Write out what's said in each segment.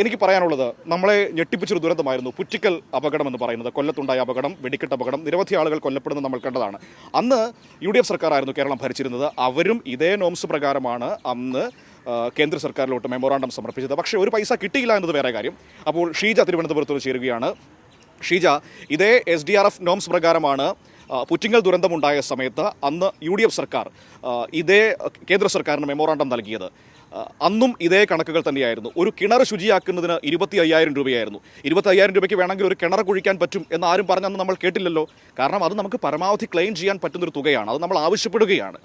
എനിക്ക് പറയാനുള്ളത് നമ്മളെ ഞെട്ടിപ്പിച്ചൊരു ദുരന്തമായിരുന്നു പുറ്റിക്കൽ അപകടം എന്ന് പറയുന്നത്. കൊല്ലത്തുണ്ടായ അപകടം വെടിക്കെട്ട് അപകടം നിരവധി ആളുകൾ കൊല്ലപ്പെടുന്നത് നമ്മൾ കണ്ടതാണ്. അന്ന് യു ഡി എഫ് സർക്കാരായിരുന്നു കേരളം ഭരിച്ചിരുന്നത്. അവരും ഇതേ നോംസ് പ്രകാരമാണ് അന്ന് കേന്ദ്ര സർക്കാരിലോട്ട് മെമ്മോറാണ്ടം സമർപ്പിച്ചത്. പക്ഷേ ഒരു പൈസ കിട്ടിയില്ല എന്നത് വേറെ കാര്യം. അപ്പോൾ ഷീജ തിരുവനന്തപുരത്ത് ചേരുകയാണ്. ഷീജ ഇതേ S D R F norms പ്രകാരമാണ് പുറ്റിങ്ങൽ ദുരന്തമുണ്ടായ സമയത്ത് അന്ന് യു ഡി എഫ് സർക്കാർ ഇതേ കേന്ദ്ര സർക്കാരിന് മെമ്മോറാണ്ടം നൽകിയത്. അന്നും ഇതേ കണക്കുകൾ തന്നെയായിരുന്നു. ഒരു കിണർ ശുചിയാക്കുന്നതിന് ഇരുപത്തി അയ്യായിരം രൂപയായിരുന്നു. ഇരുപത്തി അയ്യായിരം രൂപയ്ക്ക് വേണമെങ്കിൽ ഒരു കിണർ കുഴിക്കാൻ പറ്റും എന്ന് ആരും പറഞ്ഞെന്ന് നമ്മൾ കേട്ടില്ലല്ലോ. കാരണം അത് നമുക്ക് പരമാവധി ക്ലെയിം ചെയ്യാൻ പറ്റുന്നൊരു തുകയാണ്. അത് നമ്മൾ ആവശ്യപ്പെടുകയാണ്.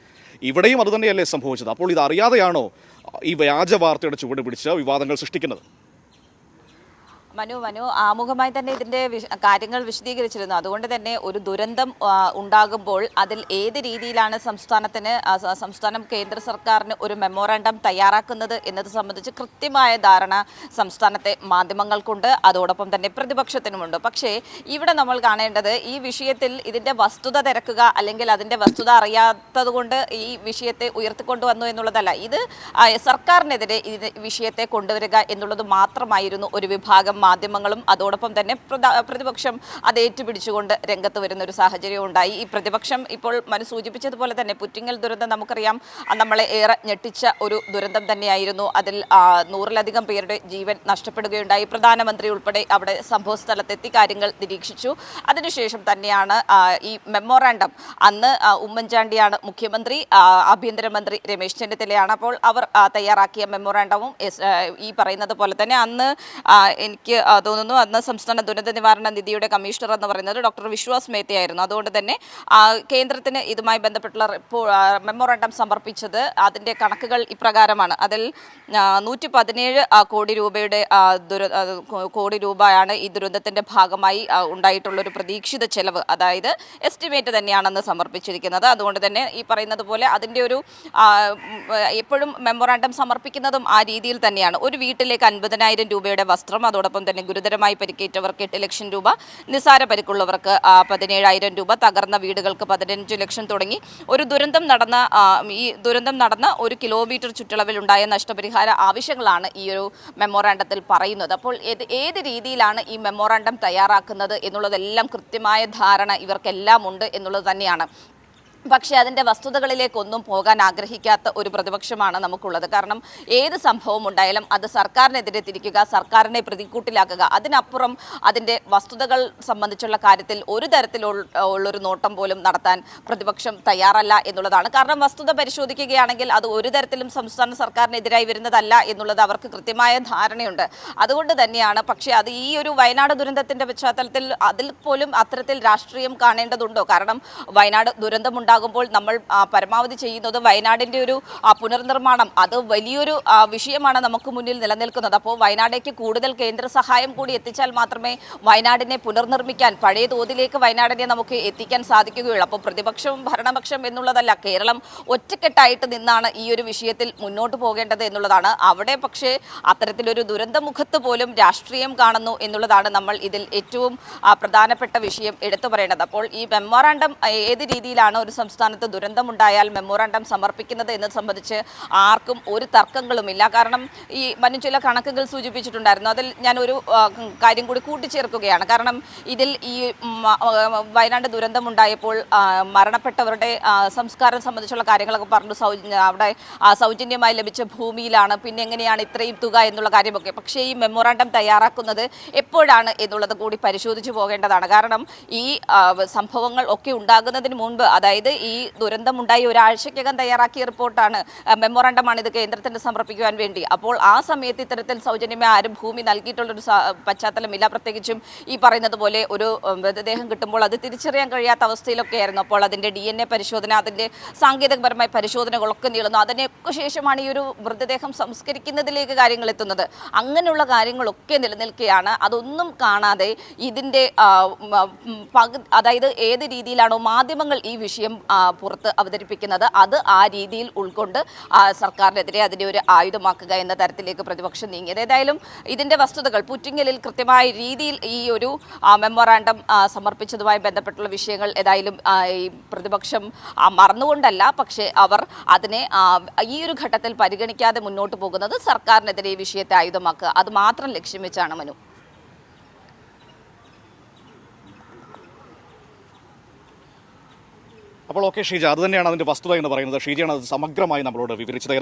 ഇവിടെയും അത് തന്നെയല്ലേ സംഭവിച്ചത്? അപ്പോൾ ഇത് അറിയാതെയാണോ ഈ വ്യാജ വാർത്തയുടെ ചുവട് പിടിച്ച് വിവാദങ്ങൾ സൃഷ്ടിക്കുന്നത്? മനു മനു ആമുഖമായി തന്നെ ഇതിന്റെ കാര്യങ്ങൾ വിശദീകരിച്ചിരുന്നു. അതുകൊണ്ട് തന്നെ ഒരു ദുരന്തം ഉണ്ടാകുമ്പോൾ അതിൽ ഏത് രീതിയിലാണ് സംസ്ഥാനത്തിന് സംസ്ഥാനം കേന്ദ്ര സർക്കാരിന് ഒരു മെമ്മോറാണ്ടം തയ്യാറാക്കുന്നത് എന്നത് സംബന്ധിച്ച് കൃത്യമായ ധാരണ സംസ്ഥാനത്തെ മാധ്യമങ്ങൾക്കുണ്ട്. അതോടൊപ്പം തന്നെ പ്രതിപക്ഷത്തിനുമുണ്ട്. പക്ഷേ ഇവിടെ നമ്മൾ കാണേണ്ടത് ഈ വിഷയത്തിൽ ഇതിന്റെ വസ്തുത തിരക്കുക അല്ലെങ്കിൽ അതിന്റെ വസ്തുത അറിയാത്തതുകൊണ്ട് ഈ വിഷയത്തെ ഉയർത്തിക്കൊണ്ടുവന്നു എന്നുള്ളതല്ല. ഇത് സർക്കാരിനെതിരെ ഈ വിഷയത്തെ കൊണ്ടുവരിക എന്നുള്ളത് മാത്രമായിരുന്നു ഒരു വിഭാഗം മാധ്യമങ്ങളും അതോടൊപ്പം തന്നെ പ്രതിപക്ഷം അത് ഏറ്റുപിടിച്ചുകൊണ്ട് രംഗത്ത് വരുന്ന ഒരു സാഹചര്യം ഉണ്ടായി. ഈ പ്രതിപക്ഷം ഇപ്പോൾ മനു സൂചിപ്പിച്ചതുപോലെ തന്നെ പുറ്റിങ്ങൽ ദുരന്തം നമുക്കറിയാം. നമ്മളെ ഏറെ ഞെട്ടിച്ച ഒരു ദുരന്തം തന്നെയായിരുന്നു. അതിൽ നൂറിലധികം പേരുടെ ജീവൻ നഷ്ടപ്പെടുകയുണ്ടായി. പ്രധാനമന്ത്രി ഉൾപ്പെടെ അവിടെ സംഭവ സ്ഥലത്തെത്തി കാര്യങ്ങൾ നിരീക്ഷിച്ചു. അതിനുശേഷം തന്നെയാണ് ഈ മെമ്മോറാണ്ടം. അന്ന് ഉമ്മൻചാണ്ടിയാണ് മുഖ്യമന്ത്രി ആഭ്യന്തരമന്ത്രി രമേശ് ചെന്നിത്തലയാണ്. അപ്പോൾ അവർ തയ്യാറാക്കിയ മെമ്മോറാണ്ടവും ഈ പറയുന്നത് പോലെ തന്നെ അന്ന് ആ, എനിക്ക് തോന്നുന്നു അന്ന് സംസ്ഥാന ദുരന്ത നിവാരണ നിധിയുടെ കമ്മീഷണർ എന്ന് പറയുന്നത് ഡോക്ടർ വിശ്വാസ് മേത്തയായിരുന്നു. അതുകൊണ്ട് തന്നെ കേന്ദ്രത്തിന് ഇതുമായി ബന്ധപ്പെട്ടുള്ള മെമ്മോറാണ്ടം സമർപ്പിച്ചത് അതിന്റെ കണക്കുകൾ ഇപ്രകാരമാണ്. അതിൽ നൂറ്റി പതിനേഴ് കോടി രൂപയുടെ ദുര കോടി രൂപയാണ് ഈ ദുരന്തത്തിന്റെ ഭാഗമായി ഉണ്ടായിട്ടുള്ള ഉണ്ടായിട്ടുള്ളൊരു പ്രതീക്ഷിത ചെലവ്. അതായത് എസ്റ്റിമേറ്റ് തന്നെയാണെന്ന് സമർപ്പിച്ചിരിക്കുന്നത്. അതുകൊണ്ട് തന്നെ ഈ പറയുന്നത് പോലെ അതിന്റെ ഒരു എപ്പോഴും മെമ്മോറാണ്ടം സമർപ്പിക്കുന്നതും ആ രീതിയിൽ തന്നെയാണ്. ഒരു വീട്ടിലേക്ക് അൻപതിനായിരം രൂപയുടെ വസ്ത്രം അതോടൊപ്പം തന്നെ ഗുരുതരമായി പരിക്കേറ്റവർക്ക് എട്ട് ലക്ഷം രൂപ നിസാര പരിക്കുള്ളവർക്ക് പതിനേഴായിരം രൂപ തകർന്ന വീടുകൾക്ക് പതിനഞ്ച് ലക്ഷം തുടങ്ങി. ഒരു ദുരന്തം നടന്ന ഈ ദുരന്തം നടന്ന ഒരു കിലോമീറ്റർ ചുറ്റളവിൽ ചുറ്റളവിലുണ്ടായ നഷ്ടപരിഹാര ആവശ്യങ്ങളാണ് ഈ ഒരു മെമ്മോറാണ്ടത്തിൽ പറയുന്നത്. അപ്പോൾ ഏത് ഏത് രീതിയിലാണ് ഈ മെമ്മോറാണ്ടം തയ്യാറാക്കുന്നത് എന്നുള്ളതെല്ലാം കൃത്യമായ ധാരണ ഇവർക്കെല്ലാം ഉണ്ട് എന്നുള്ളത് തന്നെയാണ്. പക്ഷേ അതിന്റെ വസ്തുതകളിലേക്കൊന്നും പോകാൻ ആഗ്രഹിക്കാത്ത ഒരു പ്രതിപക്ഷമാണ് നമുക്കുള്ളത്. കാരണം ഏത് സംഭവം ഉണ്ടായാലും അത് സർക്കാരിനെതിരെ തിരിക്കുക സർക്കാരിനെ പ്രതിക്കൂട്ടിലാക്കുക അതിനപ്പുറം അതിന്റെ വസ്തുതകൾ സംബന്ധിച്ചുള്ള കാര്യത്തിൽ ഒരു തരത്തിലുള്ളൊരു നോട്ടം പോലും നടത്താൻ പ്രതിപക്ഷം തയ്യാറല്ല എന്നുള്ളതാണ്. കാരണം വസ്തുത പരിശോധിക്കുകയാണെങ്കിൽ അത് ഒരു തരത്തിലും സംസ്ഥാന സർക്കാരിനെതിരായി വരുന്നതല്ല എന്നുള്ളത് അവർക്ക് കൃത്യമായ ധാരണയുണ്ട്. അതുകൊണ്ട് തന്നെയാണ് പക്ഷേ അത് ഈ ഒരു വയനാട് ദുരന്തത്തിന്റെ പശ്ചാത്തലത്തിൽ അതിൽ പോലും അത്തരത്തിൽ രാഷ്ട്രീയം കാണേണ്ടതുണ്ടോ? കാരണം വയനാട് ദുരന്തമുണ്ടാകുമ്പോൾ നമ്മൾ പരമാവധി ചെയ്യുന്നത് വയനാടിന്റെ ഒരു പുനർനിർമ്മാണം. അത് വലിയൊരു വിഷയമാണ് നമുക്ക് മുന്നിൽ നിലനിൽക്കുന്നത്. അപ്പോൾ വയനാടേക്ക് കൂടുതൽ കേന്ദ്ര സഹായം കൂടി എത്തിച്ചാൽ മാത്രമേ വയനാടിനെ പുനർനിർമ്മിക്കാൻ പഴയ തോതിലേക്ക് വയനാടിനെ നമുക്ക് എത്തിക്കാൻ സാധിക്കുകയുള്ളൂ. അപ്പോൾ പ്രതിപക്ഷവും ഭരണപക്ഷം എന്നുള്ളതല്ല കേരളം ഒറ്റക്കെട്ടായിട്ട് നിന്നാണ് ഈ ഒരു വിഷയത്തിൽ മുന്നോട്ട് പോകേണ്ടത് എന്നുള്ളതാണ്. അവിടെ പക്ഷേ അത്തരത്തിലൊരു ദുരന്തമുഖത്ത് പോലും രാഷ്ട്രീയം കാണുന്നു എന്നുള്ളതാണ് നമ്മൾ ഇതിൽ ഏറ്റവും പ്രധാനപ്പെട്ട വിഷയം എടുത്തു പറയേണ്ടത്. അപ്പോൾ ഈ മെമ്മോറാണ്ടം ഏത് രീതിയിലാണ് ഒരു സംസ്ഥാനത്ത് ദുരന്തമുണ്ടായാൽ മെമ്മോറാണ്ടം സമർപ്പിക്കുന്നത് എന്നത് സംബന്ധിച്ച് ആർക്കും ഒരു തർക്കങ്ങളുമില്ല. കാരണം ഈ മനു ചില കണക്കുകൾ സൂചിപ്പിച്ചിട്ടുണ്ടായിരുന്നു. അതിൽ ഞാൻ ഒരു കാര്യം കൂടി കൂട്ടിച്ചേർക്കുകയാണ്. കാരണം ഇതിൽ ഈ വയനാട് ദുരന്തമുണ്ടായപ്പോൾ മരണപ്പെട്ടവരുടെ സംസ്കാരം സംബന്ധിച്ചുള്ള കാര്യങ്ങളൊക്കെ പറഞ്ഞു സൗജന്യ അവിടെ സൗജന്യമായി ലഭിച്ച ഭൂമിയിലാണ്. പിന്നെ എങ്ങനെയാണ് ഇത്രയും തുക എന്നുള്ള കാര്യമൊക്കെ. പക്ഷേ ഈ മെമ്മോറാണ്ടം തയ്യാറാക്കുന്നത് എപ്പോഴാണ് എന്നുള്ളത് കൂടി പരിശോധിച്ചു പോകേണ്ടതാണ്. കാരണം ഈ സംഭവങ്ങൾ ഒക്കെ ഉണ്ടാകുന്നതിന് മുൻപ് അതായത് ഈ ദുരന്തമുണ്ടായി ഒരാഴ്ചക്കകം തയ്യാറാക്കിയ റിപ്പോർട്ടാണ്. മെമ്മോറാണ്ടമാണ് ഇത് കേന്ദ്രത്തിന് സമർപ്പിക്കുവാൻ വേണ്ടി. അപ്പോൾ ആ സമയത്ത് ഇത്തരത്തിൽ സൗജന്യമായി ആരും ഭൂമി നൽകിയിട്ടുള്ളൊരു പശ്ചാത്തലമില്ല. പ്രത്യേകിച്ചും ഈ പറയുന്നത് പോലെ ഒരു മൃതദേഹം കിട്ടുമ്പോൾ അത് തിരിച്ചറിയാൻ കഴിയാത്ത അവസ്ഥയിലൊക്കെ ആയിരുന്നു അപ്പോൾ അതിന്റെ ഡി എൻ എ പരിശോധന അതിന്റെ സാങ്കേതികപരമായ പരിശോധനകളൊക്കെ നീളുന്നു. അതിനൊക്കെ ശേഷമാണ് ഈ ഒരു മൃതദേഹം സംസ്കരിക്കുന്നതിലേക്ക് കാര്യങ്ങൾ എത്തുന്നത്. അങ്ങനെയുള്ള കാര്യങ്ങളൊക്കെ നിലനിൽക്കുകയാണ്. അതൊന്നും കാണാതെ ഇതിന്റെ അതായത് ഏത് രീതിയിലാണോ മാധ്യമങ്ങൾ ഈ വിഷയം പുറത്ത് അവതരിപ്പിക്കുന്നത്. അത് ആ രീതിയിൽ ഉൾക്കൊണ്ട് സർക്കാരിനെതിരെ അതിനെ ഒരു ആയുധമാക്കുക എന്ന തരത്തിലേക്ക് പ്രതിപക്ഷം നീങ്ങിയത് ഏതായാലും ഇതിന്റെ വസ്തുതകൾ പുറ്റിങ്ങലിൽ കൃത്യമായ രീതിയിൽ ഈ ഒരു മെമ്മോറാണ്ടം സമർപ്പിച്ചതുമായി ബന്ധപ്പെട്ടുള്ള വിഷയങ്ങൾ ഏതായാലും ഈ പ്രതിപക്ഷം മറന്നുകൊണ്ടല്ല. പക്ഷേ അവർ അതിനെ ഈ ഒരു ഘട്ടത്തിൽ പരിഗണിക്കാതെ മുന്നോട്ട് പോകുന്നത് സർക്കാരിനെതിരെ ഈ വിഷയത്തെ ആയുധമാക്കുക. അത് മാത്രം ലക്ഷ്യം വെച്ചാണ് മനു. അപ്പോൾ ഓക്കെ ഷീജ അത് തന്നെയാണ് അതിന്റെ വസ്തുത എന്ന് പറയുന്നത്. ഷീജയാണ് അത് സമഗ്രമായി നമ്മളോട് വിവരിച്ചത്.